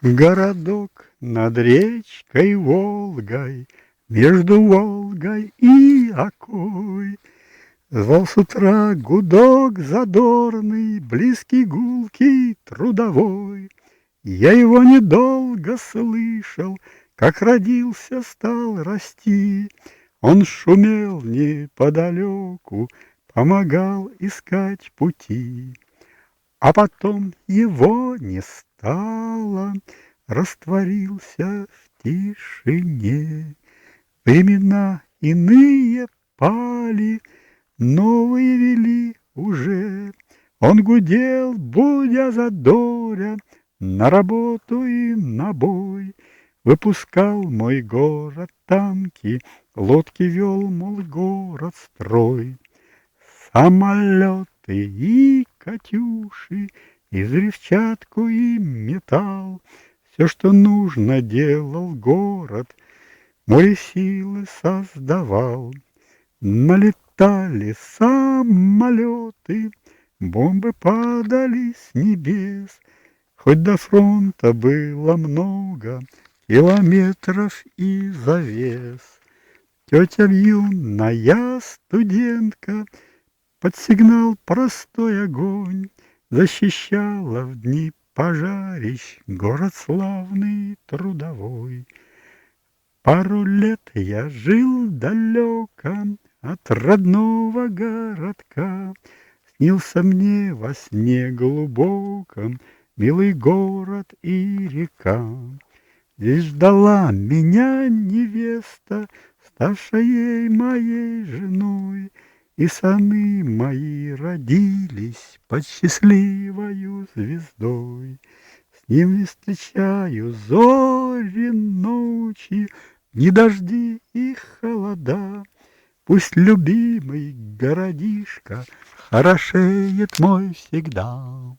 Городок над речкой Волгой, Между Волгой и Окой. Звал с утра гудок задорный, Близкий гулкий трудовой. Я его недолго слышал, Как родился, стал расти. Он шумел неподалеку, Помогал искать пути. А потом его не стало, Растворился в тишине. Времена иные пали, Новые вели уже. Он гудел, будя задоря, На работу и на бой. Выпускал мой город танки, Лодки вел, мол, город строй. Самолеты и катюши, И взрывчатку, и металл, Все, что нужно, делал город, Море силы создавал. Налетали самолеты, Бомбы падали с небес, Хоть до фронта было много Километров и завес. Тетя юная студентка Под сигнал простой огонь Защищала в дни пожарищ Город славный трудовой. Пару лет я жил далеко От родного городка. Снился мне во сне глубоком Милый город и река. Здесь ждала меня невеста, Ставшая моей женой, И саны мои родились Под счастливою звездой. С ним встречаю зори ночи, Ни дожди и холода. Пусть любимый городишко Хорошеет мой всегда.